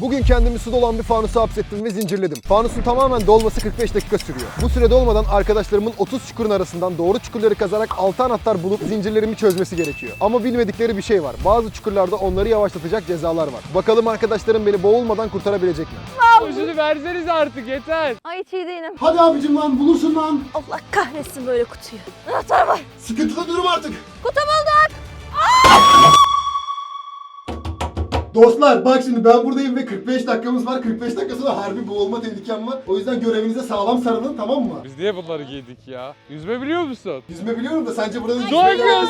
Bugün kendimi suda olan bir fanusa hapsettim ve zincirledim. Fanusun tamamen dolması 45 dakika sürüyor. Bu süre dolmadan arkadaşlarımın 30 çukurun arasından doğru çukurları kazarak 6 anahtar bulup zincirlerimi çözmesi gerekiyor. Ama bilmedikleri bir şey var. Bazı çukurlarda onları yavaşlatacak cezalar var. Bakalım arkadaşlarım beni boğulmadan kurtarabilecek mi? Şunu verseniz artık yeter. Ay hiç iyi değilim. Hadi abicim lan bulursun lan. Allah kahretsin böyle kutuyu. Anahtar var. Sıkıntılı durum artık. Kutu bulduk. Dostlar bak şimdi ben buradayım ve 45 dakikamız var. 45 dakika sonra harbi boğulma tehlikem var. O yüzden görevinize sağlam sarılın tamam mı? Biz niye bunları giydik ya? Yüzme biliyor musun? Yüzme biliyorum da sence burada yüzme biliyorsun.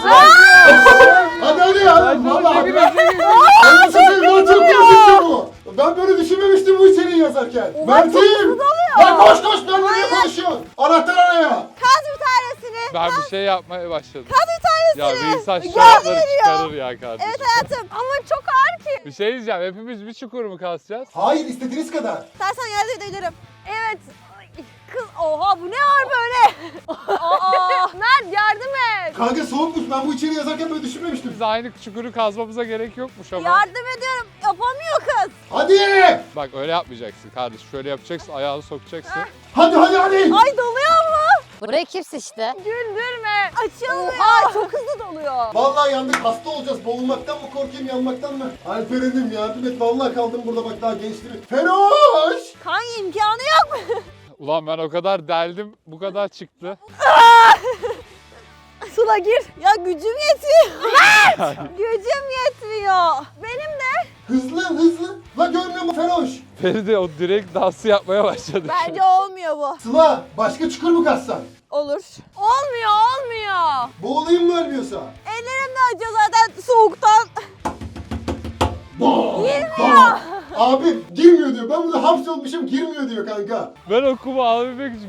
Hadi hadi ya. Valla çok hadi. Ben nasıl sevdim çok korkunç bu. Ben böyle düşünmemiştim bu içeriği yazarken. Mert'im. Lan koş koş ben nereye konuşuyorsun? Anahtar araya. Kaz bir tanesini. Ben bir şey yapmaya başladım. Kaz bir Ya tanesini. bir insan Gel şarapları veriyor. çıkarır ya kardeşim. Evet hayatım ama çok ağır. Bir şey diyeceğim. Hepimiz bir çukur mu kazacağız? Hayır istediğiniz kadar. İstersen yardım edebilirim. Evet. Ay, Kız oha bu ne ağır böyle. Aa, Mert yardım et. Kanka soğukmuş ben bu içeriği yazarken böyle düşünmemiştim. Biz aynı çukuru kazmamıza gerek yokmuş ama. Yardım ediyorum. Yapamıyor kız. Hadi. Bak öyle yapmayacaksın kardeş. Şöyle yapacaksın, ayağını sokacaksın. Hadi hadi hadi. Ay doluyor mu? Burayı kim sıçtı? Güldürme. Açılmıyor. Oha çok hızlı doluyor. Vallahi yandık hasta olacağız. Boğulmaktan mı korkayım yanmaktan mı? Alperen'im yardım et. Vallahi kaldım burada bak daha gençliğim. Fenoş. Kan imkanı yok mu? Ulan ben o kadar deldim, bu kadar çıktı. Sula gir. Ya gücüm yetmiyor. Mert! gücüm yetmiyor. Benim de. Hızlı hızlı. La görmüyor mu Fenoş? Feride o direkt dansı yapmaya başladı. Bence olmuyor bu. Sıla başka çukur mu kazsan? Olur. Olmuyor olmuyor. Boğulayım mı ölmüyorsa? Ellerim de acıyor zaten soğuktan. Girmiyor. Abi girmiyor diyor. Ben burada hapsolmuşum girmiyor diyor kanka. Ben o kumu alabilmek için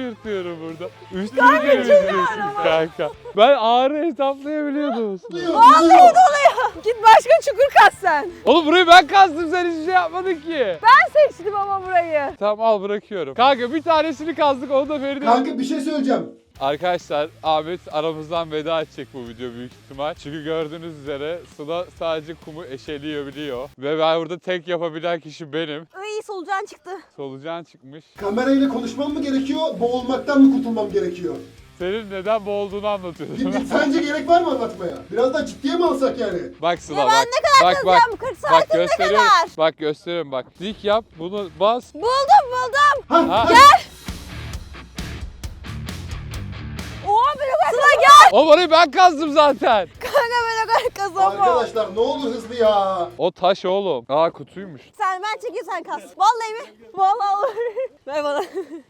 yırtıyorum burada. Üstünü de izliyorsun kanka. Ben ağrı hesaplayabiliyordum. Diyor. Vallahi doluyor. Git başka çukur kaz sen. Oğlum burayı ben kazdım sen hiçbir şey yapmadın ki. Ben seçtim ama burayı. Tamam al bırakıyorum. Kanka bir tanesini kazdık onu da Feride. Kanka bir şey söyleyeceğim. Arkadaşlar Ahmet aramızdan veda edecek bu video büyük ihtimal. Çünkü gördüğünüz üzere Sıla sadece kumu eşeleyebiliyor. Ve ben burada tek yapabilen kişi benim. Ay solucan çıktı. Solucan çıkmış. Kamerayla konuşmam mı gerekiyor? Boğulmaktan mı kurtulmam gerekiyor? Senin neden boğulduğunu anlatıyordum. Sence gerek var mı anlatmaya? Biraz daha ciddiye mi alsak yani? bak Sıla Ya bak. ben ne kadar bak, bak, kazacağım? 40 bak saatim ne gösteriyorum. kadar? Bak gösteriyorum bak. Dik yap bunu bas. Buldum buldum. Ha, Ha. ha. Sıla gel. O orayı ben kazdım zaten. Kanka ben o kadar kazanmam. Arkadaşlar ne olur hızlı ya. O taş oğlum. Aa kutuymuş. Sen ben çekeyim sen kaz. Vallahi mi? Vallahi olur. Ver bana.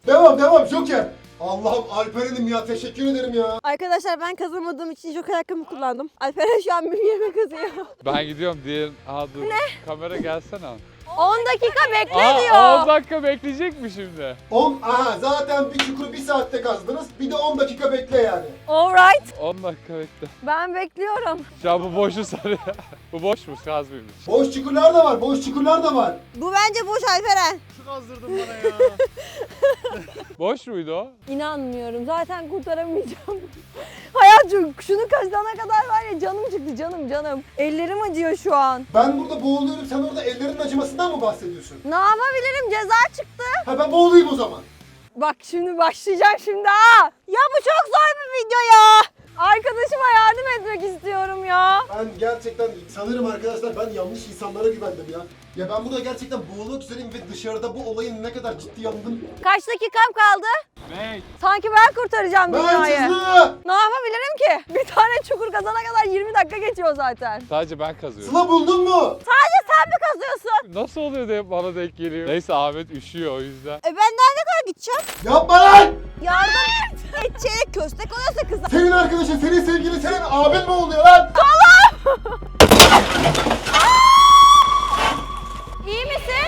Devam devam Joker. Allah'ım Alperen'im ya teşekkür ederim ya. Arkadaşlar ben kazanmadığım için joker hakkımı kullandım. Alperen şu an bir yemek kazıyor. Ben gidiyorum diğer... Aa dur. Kamera gelsene. 10 dakika bekle Aa, diyor. 10 dakika bekleyecek mi şimdi? 10 aha zaten bir çukuru bir saatte kazdınız. Bir de 10 dakika bekle yani. Alright. 10 dakika bekle. Ben bekliyorum. Şu an bu boşu sarıyor. bu boş mu? Kazmayayım. Boş çukurlar da var, boş çukurlar da var. Bu bence boş Alperen. Boş muydu o? İnanmıyorum. Zaten kurtaramayacağım. Hayatım şunu kazana kadar var ya canım çıktı canım canım. Ellerim acıyor şu an. Ben burada boğuluyorum, sen orada ellerinin acımasından mı bahsediyorsun? Ne yapabilirim? Ceza çıktı. Ha ben boğulayım o zaman. Bak şimdi başlayacak şimdi ha. Ya bu çok zor bir video ya. Arkadaşıma yardım etmek istiyorum ya. Ben gerçekten sanırım arkadaşlar ben yanlış insanlara güvendim ya. Ya ben burada gerçekten boğulmak üzereyim ve dışarıda bu olayın ne kadar ciddi alındığını... Kaç dakikam kaldı? Ne? Sanki ben kurtaracağım Ben dünyayı. hızlı! Ne yapabilirim ki? Bir tane çukur kazana kadar 20 dakika geçiyor zaten. Sadece ben kazıyorum. Sıla buldun mu? Sadece sen mi kazıyorsun? Nasıl oluyor da hep bana denk geliyor? Neyse Ahmet üşüyor o yüzden. E ben nerede kadar gideceğim? Yapma lan! Yardım et çeyrek köstek oluyorsa kıza. Senin arkadaşın, senin sevgilin, senin abin mi oluyor lan? İyi misin?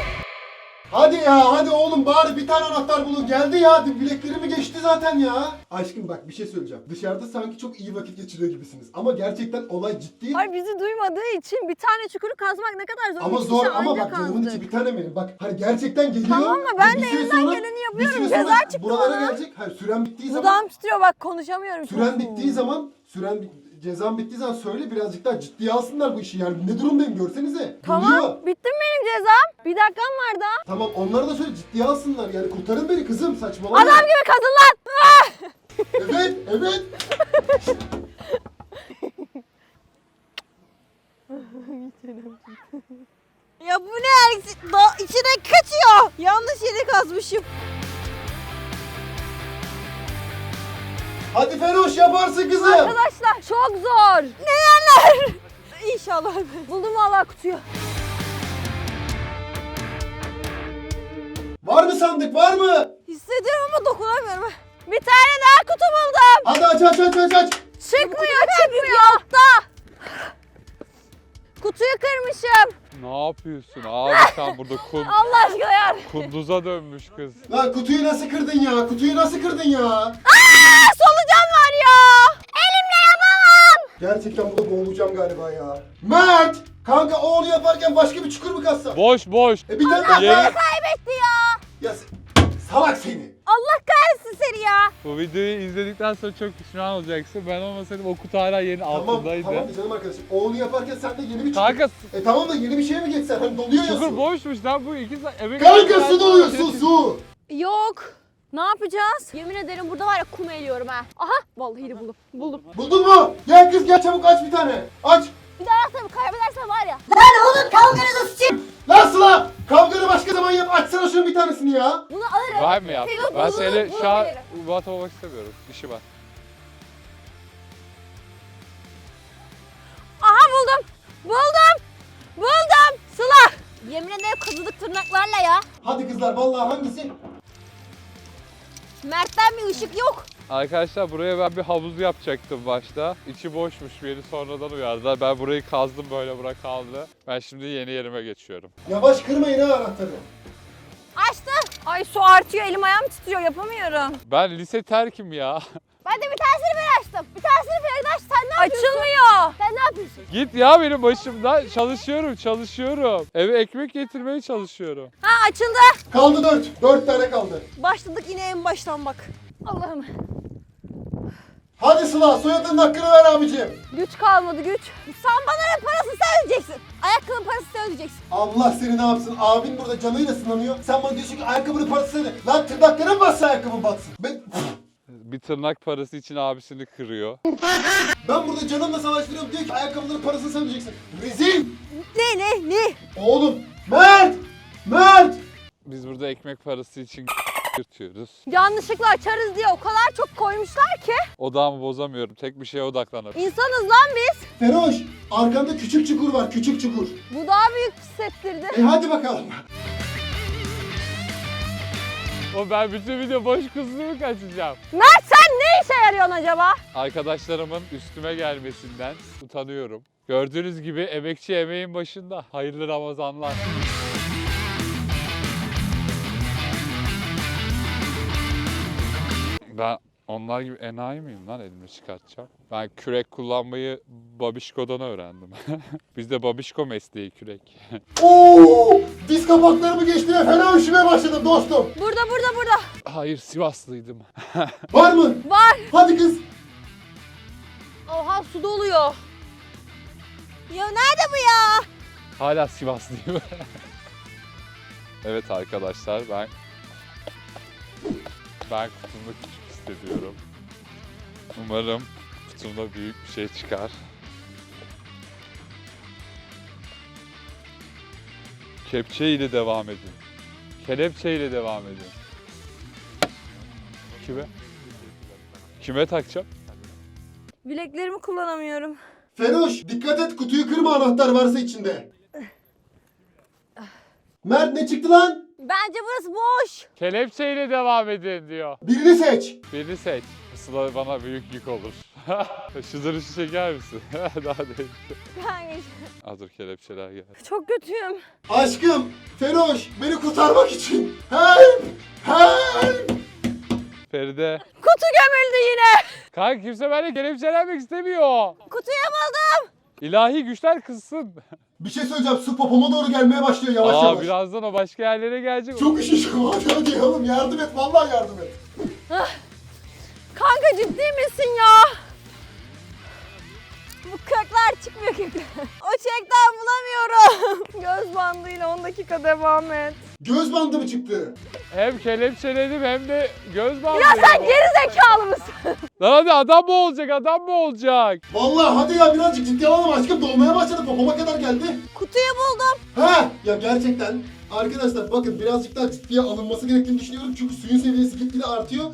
Hadi ya hadi oğlum bari bir tane anahtar bulun. Geldi ya bileklerimi geçti zaten ya. Aşkım bak bir şey söyleyeceğim. Dışarıda sanki çok iyi vakit geçiriyor gibisiniz. Ama gerçekten olay ciddi. Ay bizi duymadığı için bir tane çukuru kazmak ne kadar zor. Ama zor kişi ama anca bak canımın kazdık. içi bir tane benim. Bak hani gerçekten geliyor. Tamam mı? Ben de bir süre elimden sonra- geleni bir yapıyorum. süre Ceza sonra çıktı Buralara bana. gelecek. Hayır süren bittiği zaman. Dudağım titriyor bak konuşamıyorum. Süren bittiği zaman süren bit- cezam bittiği zaman söyle birazcık daha ciddiye alsınlar bu işi yani. Ne durumdayım görsenize. Tamam. Geliyor. Bitti mi benim cezam? Bir dakikam var daha. Tamam onlara da söyle ciddiye alsınlar yani kurtarın beni kızım saçmalama. Adam gibi kadın lan. Ah! Evet evet. Ya bu ne? Da içine kaçıyor. Yanlış yere kazmışım. Hadi Feroş yaparsın kızım. Arkadaşlar çok zor. Neler? İnşallah. Buldum valla kutuyu. Var mı sandık var mı? Hissediyorum ama dokunamıyorum. Bir tane daha kutu buldum. Hadi aç aç aç aç aç. Çıkmıyor çıkmıyor altta. Kutuyu kırmışım. Ne yapıyorsun abi sen burada kun, Allah aşkına ya. kunduza dönmüş kız. Lan kutuyu nasıl kırdın ya? Kutuyu nasıl kırdın ya? Aa, solucan var ya. Elimle yapamam. Gerçekten burada boğulacağım galiba ya. Mert! Kanka o onu yaparken başka bir çukur mu kazsan? Boş boş. E bir tane daha. Yeni- Kaybetti ya. Ya sen- salak seni. Allah kahretsin seni ya. Bu videoyu izledikten sonra çok pişman olacaksın. Ben olmasaydım o kutu hala yerin Tamam altındaydı. tamam canım arkadaşım. O onu yaparken sen de yeni bir çukur. Kanka E tamam da yeni bir şeye mi geçsen? Hani doluyor ya çukur su. boşmuş lan bu iki saat. emek Kanka su doluyor su su. Yok. Ne yapacağız? Yemin ederim burada var ya kum eğiliyorum ha. Aha vallahi de buldum. Buldum. Buldun mu? Gel kız gel çabuk aç bir tane. Aç. Bir daha tabii kaybedersen var ya. Lan Sıla! Kavganı başka zaman yap. Açsana şunun bir tanesini ya. Bunu alırım. Var mı ya? Seviyorum, Ben bunu- seni bunu şu an muhatap olmak istemiyorum. İşi var. Aha buldum. Buldum. Buldum. Sıla. Yemin ederim kazıdık tırnaklarla ya. Hadi kızlar vallahi hangisi? Mert'ten bir ışık yok. Arkadaşlar buraya ben bir havuz yapacaktım başta. İçi boşmuş beni sonradan uyardılar. Ben burayı kazdım böyle bura kaldı. Ben şimdi yeni yerime geçiyorum. Yavaş kırmayın ha anahtarı. Açtım. Ay su artıyor elim ayağım titriyor yapamıyorum. Ben lise terkim ya. Ben de bir tanesini ben açtım. Bir tanesini ben açtım. Sen ne yapıyorsun? Açılmıyor. Sen ne yapıyorsun? Git ya benim başımdan. Çalışıyorum çalışıyorum. Eve ekmek getirmeye çalışıyorum. Ha açıldı. Kaldı dört. Dört tane kaldı. Başladık yine en baştan bak. Allah'ım. Hadi Sıla soyadının hakkını ver abicim. Güç kalmadı güç. Sen bana ne parasını sen ödeyeceksin. Ayakkabının parasını sen ödeyeceksin. Allah seni ne yapsın? Abin burada canıyla sınanıyor. Sen bana diyorsun ki ayakkabının parası ne? Lan tırnaklara mı bassa ayakkabın batsın? Ben, Bir tırnak parası için abisini kırıyor. ben burada canımla savaş veriyorum diyor ki ayakkabıların parasını sen ödeyeceksin. Rezil! Ne ne ne? Oğlum! Mert! Mert! Biz burada ekmek parası için yırtıyoruz. Yanlışlıkla açarız diye o kadar çok koymuşlar ki. Odağımı bozamıyorum. Tek bir şeye odaklanıyorum. İnsanız lan biz. Feroş! Arkanda küçük çukur var, küçük çukur. Bu daha büyük hissettirdi. E hadi bakalım. O ben bütün video boş kızını mı kaçacağım? Mert sen ne işe yarıyorsun acaba? Arkadaşlarımın üstüme gelmesinden utanıyorum. Gördüğünüz gibi emekçi emeğin başında. Hayırlı Ramazanlar. Ben onlar gibi enayi miyim lan elimi çıkartacağım? Ben kürek kullanmayı babişkodan öğrendim. Bizde babişko mesleği kürek. Oo! Diz kapaklarımı geçti ve fena üşümeye başladım dostum. Burada burada burada. Hayır Sivaslıydım. Var mı? Var. Hadi kız. Oha su doluyor. Ya nerede bu ya? Hala Sivaslıyım. evet arkadaşlar ben ben kutumda hissediyorum. Umarım kutumda büyük bir şey çıkar. Kepçe ile devam edin. Kelepçe ile devam edin. Kime? Kime takacağım? Bileklerimi kullanamıyorum. Feroş dikkat et kutuyu kırma anahtar varsa içinde. Mert ne çıktı lan? Bence burası boş. Kelepçe ile devam edin diyor. Birini seç. Beni seç. Sıla bana büyük yük olur. Şu duruşu çeker misin? Daha değil. Ben Hazır kelepçeler geldi. çok kötüyüm. Aşkım, Feroş beni kurtarmak için. Help! Help! Feride. Kutu gömüldü yine. Kanka kimse benimle kelepçelenmek istemiyor. Kutuyu buldum. İlahi güçler kızsın. Bir şey söyleyeceğim su popoma doğru gelmeye başlıyor yavaş Aa yavaş. birazdan o başka yerlere gelecek. Çok üşüşüm hadi hadi oğlum yardım et vallahi yardım et. Kanka ciddi misin ya? Bu kökler çıkmıyor kökler. O çiçekten bulamıyorum. Göz bandıyla 10 dakika devam et. Göz bandı mı çıktı? Hem kelepçeledim hem de göz bandı. Ya sen geri zekalı mısın? Lan hadi adam mı olacak adam mı olacak? Vallahi hadi ya birazcık ciddi alalım aşkım dolmaya başladı popoma kadar geldi. Kutuyu buldum. Ha ya gerçekten arkadaşlar bakın birazcık daha ciddiye alınması gerektiğini düşünüyorum çünkü suyun seviyesi gitgide artıyor.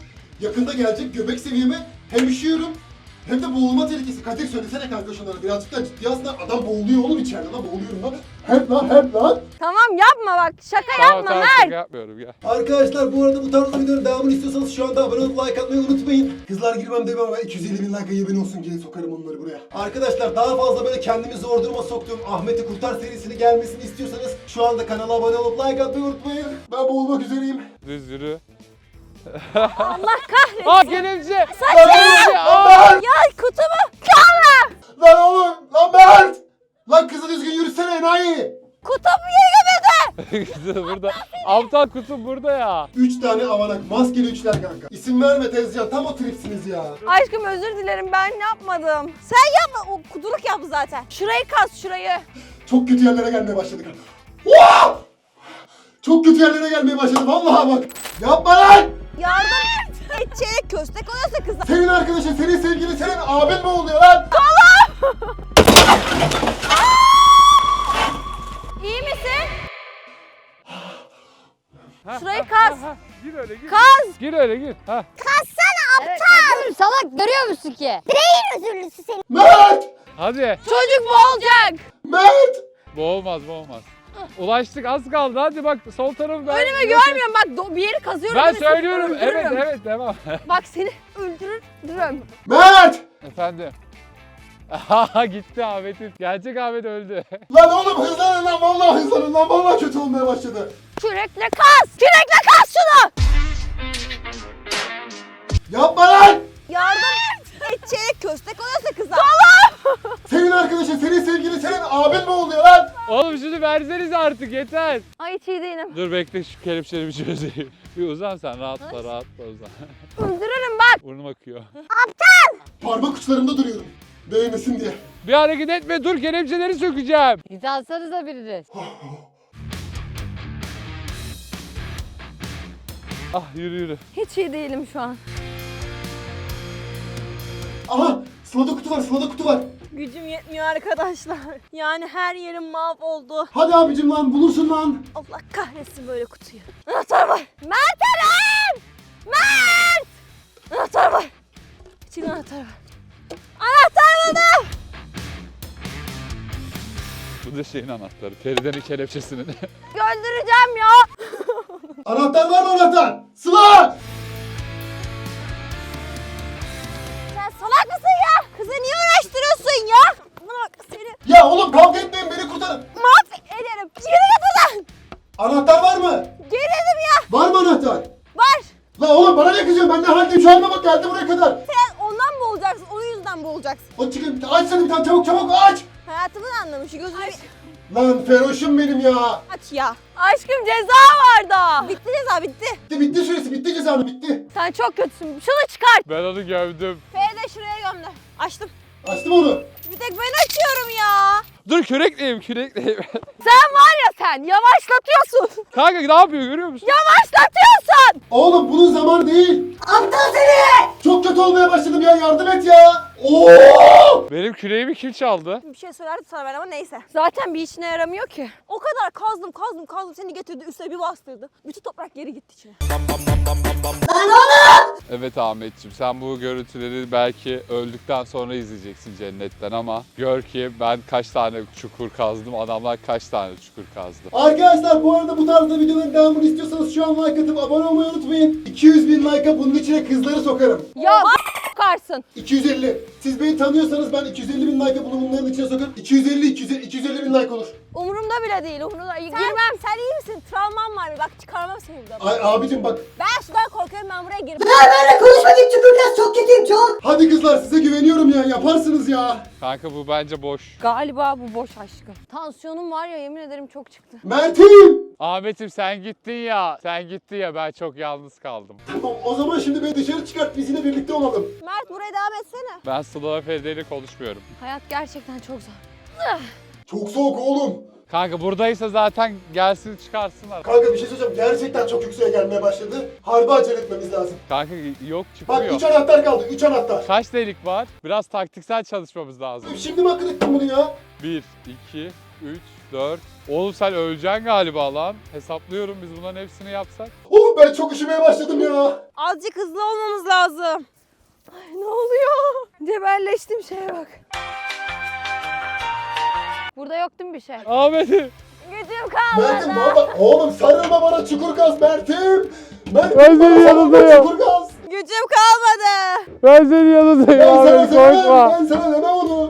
Yakında gelecek göbek seviyeme hem üşüyorum hem de boğulma tehlikesi. Kadir söylesene kanka şunları birazcık daha ciddiye aslında adam boğuluyor oğlum içeride lan boğuluyorum lan. Hep lan hep lan. Tamam yapma bak. Şaka Tamam yapma tamam Mert. şaka yapmıyorum ya. Arkadaşlar bu arada bu tarzda videoların devamını istiyorsanız şu anda abone olup like atmayı unutmayın. Kızlar girmem demem ama 250 bin like yemin olsun gelin sokarım onları buraya. Arkadaşlar daha fazla böyle kendimi zor duruma soktuğum Ahmet'i Kurtar serisini gelmesini istiyorsanız şu anda kanala abone olup like atmayı unutmayın. Ben boğulmak üzereyim. Düz yürü. Allah kahretsin. Aa kelepçe. Kelepçe. Aa! Lan! Ya kutumu. Lan oğlum! Lan Mert! Lan kızı düzgün yürüsene enayi! Kutumu yegemedi. Kutu burada. Aptal kutu burada ya. Üç tane avanak, maskeli üçler kanka. İsim verme Tezcan, tam o tripsiniz ya. Aşkım özür dilerim ben yapmadım. Sen yapma. O kuduruk yaptı zaten. Şurayı kaz şurayı. Çok kötü yerlere gelmeye başladık. Wow! Çok kötü yerlere gelmeye başladı vallahi bak. Yapma lan! Yardım et çeyrek köstek oluyorsa kızlar. Senin arkadaşın, senin sevgilin, senin abin mi oluyor lan? İyi misin? Şurayı kaz. Gir öyle gir. Kaz. Gir öyle gir. Ha. Evet, salak görüyor musun ki? Mert! Hadi. Çocuk boğulacak. Mert! Bu olmaz bu olmaz. Ulaştık az kaldı hadi bak sol tarafı ben. Önümü görmüyorum bak do- bir yeri kazıyorum. Ben seni söylüyorum evet öldürürüm. evet devam. Bak seni öldürürüm. Mert! Efendim. Aha gitti Ahmet'in. Gerçek Ahmet öldü. Lan oğlum hızlanın lan vallahi hızlanın lan vallahi kötü olmaya başladı. Kürekle kaz. Kürekle kaz şunu. Yapma lan! Yardım et çeyrek köstek oluyorsa kızlar. Senin arkadaşın, senin sevgilin, senin abin mi oluyor? Oğlum şunu verseniz artık yeter. Ay hiç iyi değilim. Dur bekle şu kelepçeleri bir çözeyim. Bir uzan sen rahatla rahatla uzan. Öldürürüm bak. Burnum akıyor. Parmak uçlarımda duruyorum. Değmesin diye. Bir hareket etme dur kelepçeleri sökeceğim. Git alsanıza biriniz. Ah yürü yürü. Hiç iyi değilim şu an. Aha! Sıla'da kutu var, Sıla'da kutu var. Gücüm yetmiyor arkadaşlar. Yani her yerim mahvoldu. Hadi abicim lan bulursun lan. Allah kahretsin böyle kutuyu. Anahtar var. Mert Eren! Mert! Anahtar var. İçinde anahtar var. Anahtar buldum. Bu da şeyin anahtarı. Feride'nin kelepçesinin. Öldüreceğim ya. Anahtar var mı anahtar? Sıla! Ya oğlum kavga etmeyin beni kurtarın. mahvederim. Yürü git buradan. Anahtar var mı? Gelelim ya. Var mı anahtar? Var. La oğlum bana ne kızıyorsun? Ben ne haldeyim şu halime bak geldi buraya kadar. Sen ondan boğulacaksın. O yüzden boğulacaksın. O çıkın aç sen bir tane çabuk çabuk aç. Hayatımın anlamı şu gözünü bir Lan feroşum benim ya. aç ya. Aşkım ceza var da. Bitti ceza bitti. Bitti bitti süresi bitti cezanı bitti. Sen çok kötüsün. Şunu çıkart. ben onu gömdüm. Feride şuraya gömdü. Açtım. Açtım onu. Bir tek ben açıyorum ya. Dur kürekleyeyim kürekleyeyim. Sen var ya sen yavaşlatıyorsun. Kanka ne yapıyor görüyor musun? Yavaşlatıyorsun. Oğlum bunun zamanı değil. Aptal seni. Çok kötü olmaya başladım ya yardım et ya. Oo! Benim küreğimi kim çaldı? Bir şey söylerdi sana ben ama neyse. Zaten bir işine yaramıyor ki. O kadar kazdım kazdım kazdım seni getirdi üstüne bir bastırdı. Bütün toprak geri gitti içine. Evet Ahmetciğim sen bu görüntüleri belki öldükten sonra izleyeceksin cennetten ama gör ki ben kaç tane çukur kazdım adamlar kaç tane çukur kazdı. Arkadaşlar bu arada bu tarzda videoların devamını istiyorsanız şu an like atıp abone olmayı unutmayın. 200 bin like'a bunun içine kızları sokarım. Ya sokarsın. 250. Siz beni tanıyorsanız ben 250 bin like'a bunu bunların içine sokarım. 250 250, 250 bin like olur. Umurumda bile değil. Umurumda. Sen, Girmem. sen iyi misin? Travman var mı? bak çıkarmam seni buradan. Ay abicim bak. Ben sudan korkuyorum ben buraya girip. Böyle konuşmayın çukurda çok kötüyüm çok. Hadi kızlar size güveniyorum ya. Yaparsınız ya. Kanka bu bence boş. Galiba bu boş aşkım. Tansiyonum var ya yemin ederim çok çıktı. Mert'im. Ahmet'im sen gittin ya. Sen gittin ya ben çok yalnız kaldım. Tamam o zaman şimdi beni dışarı çıkart biz yine birlikte olalım. Mert buraya devam etsene. Ben Sıla ve Feride ile konuşmuyorum. Hayat gerçekten çok zor. Çok soğuk oğlum. Kanka buradaysa zaten gelsin çıkarsınlar. Kanka bir şey söyleyeceğim. Gerçekten çok yükseğe gelmeye başladı. Harbi acele etmemiz lazım. Kanka yok Bak çıkmıyor. 3 anahtar kaldı. 3 anahtar. Kaç delik var? Biraz taktiksel çalışmamız lazım. Şimdi mi akıl ettin bunu ya? 1, 2, 3, 4. Oğlum sen öleceksin galiba lan. Hesaplıyorum biz bunların hepsini yapsak. Oğlum ben çok üşümeye başladım ya. Azıcık hızlı olmamız lazım. Ne oluyor? Cebelleştim şeye bak. Burada yok değil mi bir şey? Ahmet'im. Gücüm Mert'im kalmadı. valla oğlum sarılma bana çukur gaz Mert'im. Mert'im Ben senin bana sarılma yanındayım. çukur gaz. Gücüm kalmadı. Ben senin yanındayım Ben sana söylemem, korkma. ben sana demem onu.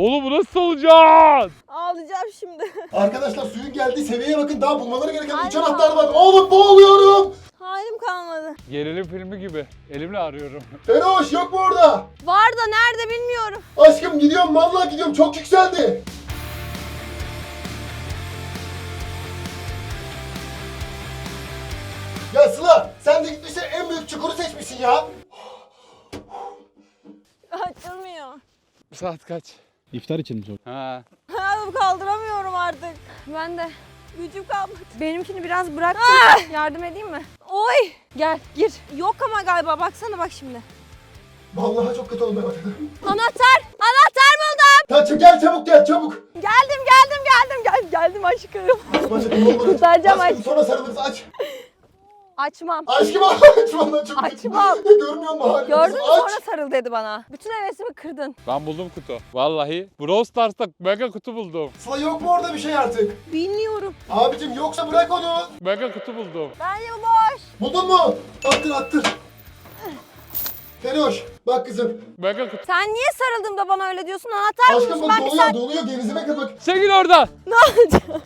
Oğlum bu nasıl olacak? Ağlayacağım şimdi. Arkadaşlar suyun geldiği seviyeye bakın daha bulmaları gereken 3 anahtar var. Oğlum boğuluyorum. Halim kalmadı. Gerilim filmi gibi. Elimle arıyorum. Feroş yok mu orada? Var da nerede bilmiyorum. Aşkım gidiyorum vallahi gidiyorum çok yükseldi. Ya Sıla sen de gitmişsin en büyük çukuru seçmişsin ya. Açılmıyor. Saat kaç? İftar için mi sordun? Ha. Halim kaldıramıyorum artık. Ben de. Gücüm kalmadı. Benimkini biraz bıraktım. Yardım edeyim mi? Oy. Gel gir. Yok ama galiba baksana bak şimdi. Vallahi çok kötü olmaya başladı. Anahtar. Anahtar buldum. Taçım gel çabuk gel çabuk. Geldim geldim geldim. Gel, geldim aşkım. Aç ne olur. Kurtaracağım aşkım. sonra sarılırız aç. Açmam. Aşkım aç vallahi çok kötü. Açmam. Görmüyor musun halimizi? Gördün mü Aç. sonra sarıl dedi bana. Bütün hevesimi kırdın. Ben buldum kutu. Vallahi Brawl Stars'ta mega kutu buldum. Sıla yok mu orada bir şey artık? Bilmiyorum. Abicim yoksa bırak onu. Mega kutu buldum. Bence bu boş. Buldun mu? Attır attır. Feroş bak kızım. Mega kutu. Sen niye sarıldığımda bana öyle diyorsun? Anahtar Aşkım bulmuş. bak bir doluyor saat... doluyor genizime kapak. Çekil oradan.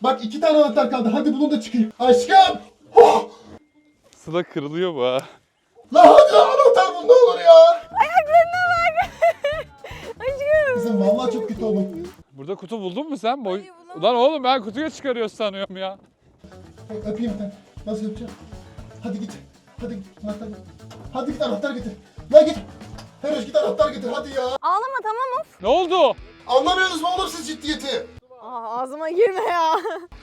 Bak iki tane anahtar kaldı. Hadi bunun da çıkayım. Aşkım. Oh! Sıla kırılıyor bu ha. La hadi lan anahtar bul ne olur ya. Ayaklarına bak. Aşkım. Kızım vallahi çok kötü oldum. Burada kutu buldun mu sen? Boy... Hayır, bulamadım. Ulan oğlum ben kutuya çıkarıyoruz sanıyorum ya. Öpeyim ben. Nasıl yapacağım? Hadi git. Hadi git. Anahtar getir. Hadi git anahtar getir. La git. Feroş git anahtar getir hadi ya. Ağlama tamam mı? Ne oldu? Anlamıyorsunuz mu oğlum siz ciddiyeti? Aa, ağzıma girme ya.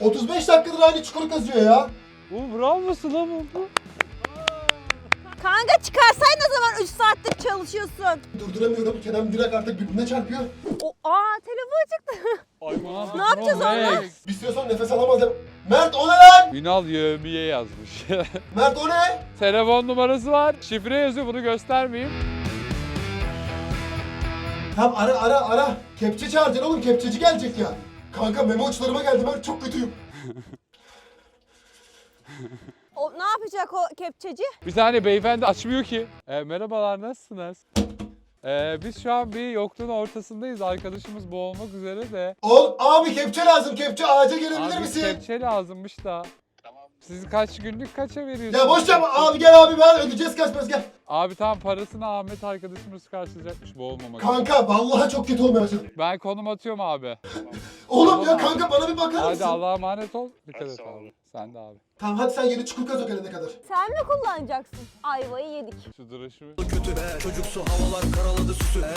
35 dakikadır aynı çukuru kazıyor ya. Bu bravo Sıla buldu. Kanka çıkarsaydın o zaman 3 saattir çalışıyorsun. Durduramıyorum. Kerem direkt artık birbirine çarpıyor. O, aa telefon çıktı. Ay, Ne yapacağız onunla? Bir süre sonra nefes alamaz. ya. Mert o ne lan? Ünal Yövmiye yazmış. Mert o ne? Telefon numarası var. Şifre yazıyor bunu göstermeyeyim. Tamam ara ara ara. Kepçe çağıracaksın oğlum. Kepçeci gelecek ya. Kanka memo uçlarıma geldi. Ben çok kötüyüm. O, ne yapacak o kepçeci? Bir tane beyefendi açmıyor ki. E, merhabalar nasılsınız? E, biz şu an bir yokluğun ortasındayız. Arkadaşımız boğulmak üzere de. Oğlum abi kepçe lazım. Kepçe ağaca gelebilir Abi misin? kepçe lazımmış da. Siz kaç günlük kaça veriyorsunuz? Ya boş yapma abi gel abi ben ödeyeceğiz kaç parası gel. Abi tamam parasını Ahmet arkadaşımız karşılayacakmış boğulmamak için. Kanka vallahi çok kötü olmaya başladım. Ben konum atıyorum abi. Oğlum ya kanka bana bir bakar Hadi mısın? Allah'a emanet ol. Dikkat et abi. Sen de abi. Tamam hadi sen yeni çukur kaz o gelene kadar. Sen mi kullanacaksın? Ayvayı yedik. Şu duruşu.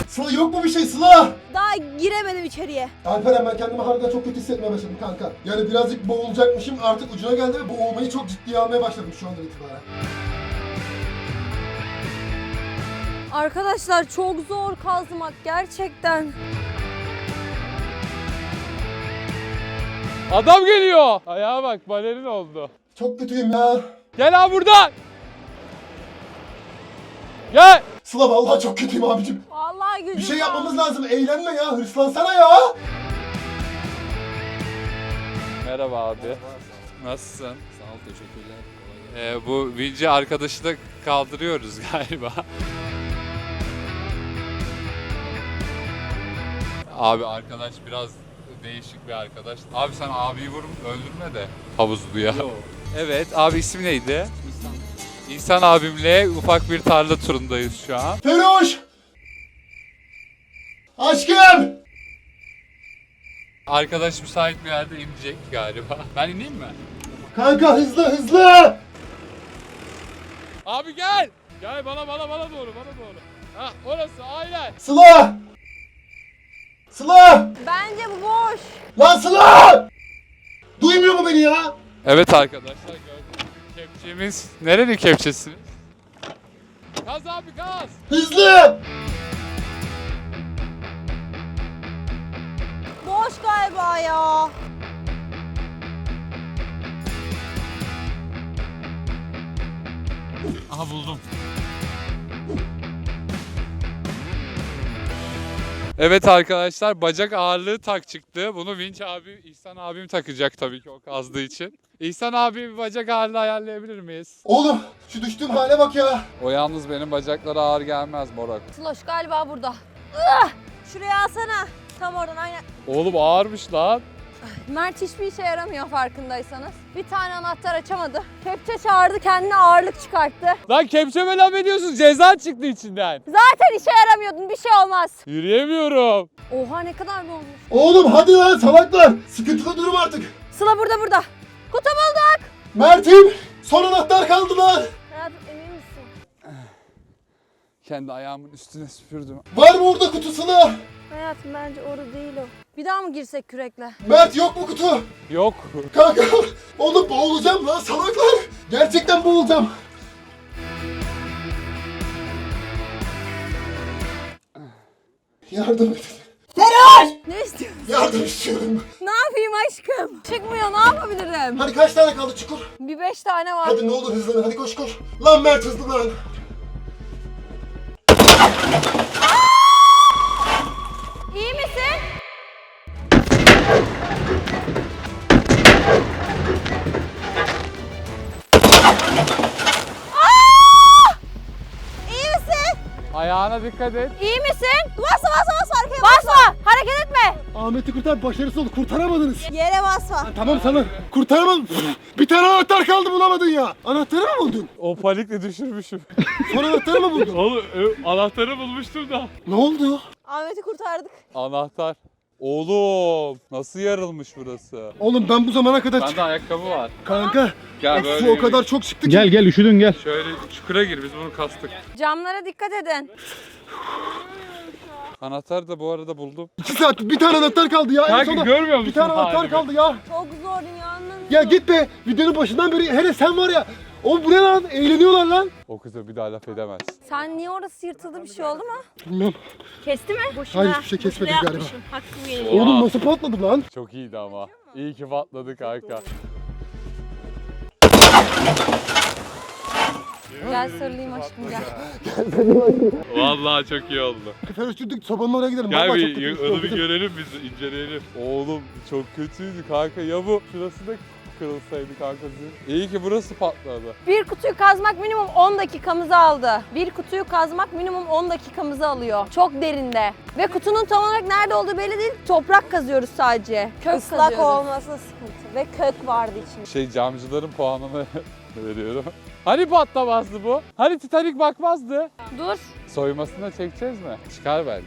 Sıla yok mu bir şey Sıla? Daha giremedim içeriye. Alperen ben kendimi harbiden çok kötü hissetmeye başladım kanka. Yani birazcık boğulacakmışım artık ucuna geldi ve boğulmayı çok ciddiye almaya başladım şu andan itibaren. Arkadaşlar çok zor kazmak gerçekten. Adam geliyor. Ayağa bak balerin oldu. Çok kötüyüm ya. Gel abi buradan. Gel. Sıla vallahi çok kötüyüm abicim. Vallahi gücüm Bir şey kalmadı. yapmamız lazım. Eğlenme ya. Hırslansana ya. Merhaba abi. Nasılsın? Sağ ol teşekkürler. Ee, bu vinci arkadaşı da kaldırıyoruz galiba. Abi arkadaş biraz değişik bir arkadaş. Abi sen abiyi vurup öldürme de havuzluya. Evet abi ismi neydi? İhsan abimle ufak bir tarla turundayız şu an. Feroş! Aşkım! Arkadaş müsait bir yerde inecek galiba. Ben ineyim mi? Kanka hızlı hızlı! Abi gel! Gel bana bana bana doğru bana doğru. Ha orası aynen. Sıla! Sıla! Bence bu boş. Lan Sıla! Duymuyor mu beni ya? Evet arkadaşlar gördüğünüz gibi kepçemiz. Nerenin kepçesiniz? Gaz abi gaz! Hızlı! Boş galiba ya. Aha buldum. Evet arkadaşlar bacak ağırlığı tak çıktı. Bunu Vinç abi, İhsan abim takacak tabii ki o kazdığı için. İhsan abi bir bacak ağırlığı ayarlayabilir miyiz? Oğlum şu düştüğüm hale bak ya. O yalnız benim bacaklara ağır gelmez morak. Sloş galiba burada. Şuraya alsana. Tam oradan aynen. Oğlum ağırmış lan. Mert hiçbir işe yaramıyor farkındaysanız. Bir tane anahtar açamadı. Kepçe çağırdı kendine ağırlık çıkarttı. Lan kepçeme laf ediyorsun ceza çıktı içinden. Zaten işe yaramıyordun bir şey olmaz. Yürüyemiyorum. Oha ne kadar dolmuş. Oğlum hadi lan salaklar. Sıkıntılı durum artık. Sıla burada burada. Kutu bulduk. Mert'im son anahtar kaldı lan. Hayatım emin misin? Kendi ayağımın üstüne süpürdüm. Var mı orada kutu Sıla? Hayatım bence orada değil o. Bir daha mı girsek kürekle? Mert yok mu kutu? Yok. Kanka oğlum boğulacağım lan salaklar. Gerçekten boğulacağım. Yardım edin. Ne istiyorsun? Yardım istiyorum. Ne yapayım aşkım? Çıkmıyor ne yapabilirim? Hadi kaç tane kaldı çukur? Bir beş tane var. Hadi ne olur hızlan hadi koş koş. Lan Mert hızlı lan. Ayağına dikkat et. İyi misin? Basma basma basma arkaya Basma! Hareket etme! Ahmet'i kurtar başarısız oldu kurtaramadınız. Yere basma. Tamam sana kurtaramadım. Bir tane anahtar kaldı bulamadın ya. Anahtarı mı buldun? O panikle düşürmüşüm. Son anahtarı mı buldun? Oğlum ö- anahtarı bulmuştum da. ne oldu? Ahmet'i kurtardık. Anahtar. Oğlum nasıl yarılmış burası? Oğlum ben bu zamana kadar Bende ayakkabı var. kanka Gel böyle su o yürü. kadar çok çıktı ki. Gel gel üşüdün gel. Şöyle çukura gir biz bunu kastık. Camlara dikkat edin. Anahtarı da bu arada buldum. 2 saat bir tane anahtar kaldı ya. En Kanka sonunda görmüyor musun bir tane anahtar halimi? kaldı ya. Çok zor dünyanın. Ya git be. Videonun başından beri hele sen var ya. O bu ne lan? Eğleniyorlar lan. O kıza bir daha laf edemez. Sen niye orası yırtıldı bir şey oldu mu? Bilmem. Kesti mi? Hayır hiçbir şey kesmedi galiba. Hakkım geliyor. Oğlum nasıl patladı lan? Çok iyiydi ama. İyi ki patladı kanka. Gel sarılayım aşkım gel. Vallahi çok iyi oldu. Feroz Çürdük sobanın oraya gidelim. Gel Vallahi bir çok kötü. onu bir görelim biz inceleyelim. Oğlum çok kötüydü kanka ya bu şurası da kırılsaydı kanka. İyi ki burası patladı. Bir kutuyu kazmak minimum 10 dakikamızı aldı. Bir kutuyu kazmak minimum 10 dakikamızı alıyor. Çok derinde. Ve kutunun tam olarak nerede olduğu belli değil. Toprak kazıyoruz sadece. Kök Islak kazıyoruz. olması sıkıntı. Ve kök vardı içinde. Şey camcıların puanını veriyorum. Hani patlamazdı bu? Hani Titanic bakmazdı? Dur. Soymasını da çekeceğiz mi? Çıkar bence.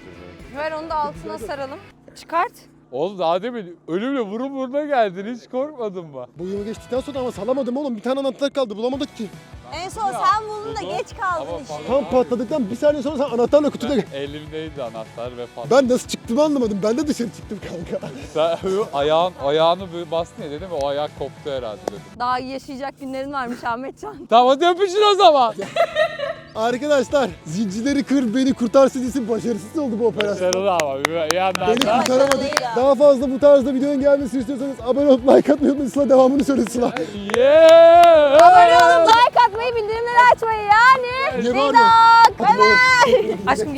Ver onu da altına saralım. Çıkart. Oğlum daha demin ölümle burun buruna geldin hiç korkmadın mı? Boyumu geçtikten sonra ama salamadım oğlum. Bir tane anahtar kaldı bulamadık ki. En son sen buldun da geç kaldın işte. Tam patladıktan bir saniye sonra sen anahtarla kutuda gel. Elimdeydi anahtar ve patladı. Ben nasıl çıktığımı anlamadım. Ben de dışarı çıktım kanka. Sen ayağın, ayağını böyle bastın ya dedim o ayak koptu herhalde dedim. Daha yaşayacak günlerin varmış Ahmetcan. Tamam hadi öpüşün o zaman. Arkadaşlar zincirleri kır beni kurtar serisi başarısız oldu bu operasyon. Başarılı ama bir yandan Beni da. kurtaramadık. ha. Daha fazla bu tarzda videonun gelmesini istiyorsanız abone olup like atmayı unutmayın. Sıla devamını söylesin Sıla. Yeah! Abone olup like atmayı, bildirimleri açmayı yani. Oğlum. bay. Aşkım